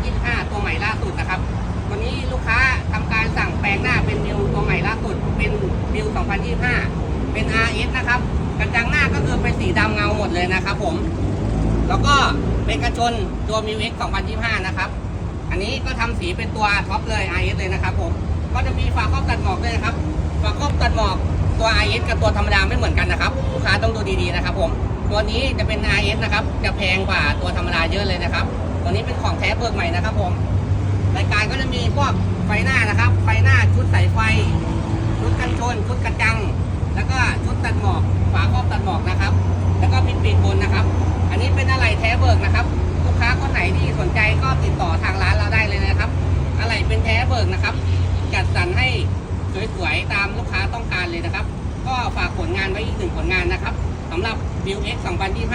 2025 ตัวใหม่ล่าสุดนะครับ วันนี้ลูกค้าทำการสั่งแปลงหน้าเป็นมิวตัวใหม่ล่าสุด เป็นมิว2025 เป็น RS นะครับ กระจังหน้าก็คือเป็นสีดำเงาหมดเลยนะครับผม แล้วก็เป็นกระชนตัวมิวเอ X 2025 นะครับ อันนี้ก็ทำสีเป็นตัวท็อปเลย RS เลยนะครับผม ก็จะมีฝาครอบตัดหมอกด้วยครับ ฝาครอบตัดหมอกตัว RS กับตัวธรรมดาไม่เหมือนกันนะครับ ลูกค้าต้องดูดีๆนะครับผม ตัวนี้จะเป็น RS นะครับ จะแพงกว่าตัวธรรมดาเยอะเลยนะครับ ตัวนี้เป็นของแท้เบิกใหม่นะครับผม รายการก็จะมีพวกไฟหน้านะครับ ไฟหน้าชุดสายไฟ ชุดกันชน ชุดกระจัง แล้วก็ชุดตัดหมอก ฝาครอบตัดหมอกนะครับ แล้วก็ปิดปีกบนนะครับ อันนี้เป็นอะไรแท้เบิกนะครับ ลูกค้าคนไหนที่สนใจก็ติดต่อทางร้านเราได้เลยนะครับ อะไรเป็นแท้เบิกนะครับ จัดสรรให้สวยๆตามลูกค้าต้องการเลยนะครับ ก็ฝากผลงานไว้อีกหนึ่งผลงานนะครับ สำหรับ b i l X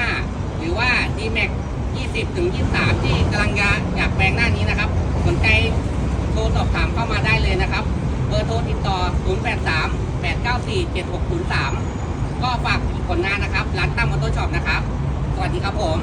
2025หรือว่า D Max 20ถึง23ที่กำลังอยากแปลงหน้านี้นะครับ สนใจโทรสอบถามเข้ามาได้เลยนะครับ เบอร์โทรติดต่อ 083 894 7603 ก็ฝากผลงานนะครับ ร้านตั้มมอเตอร์ช็อปนะครับ สวัสดีครับผม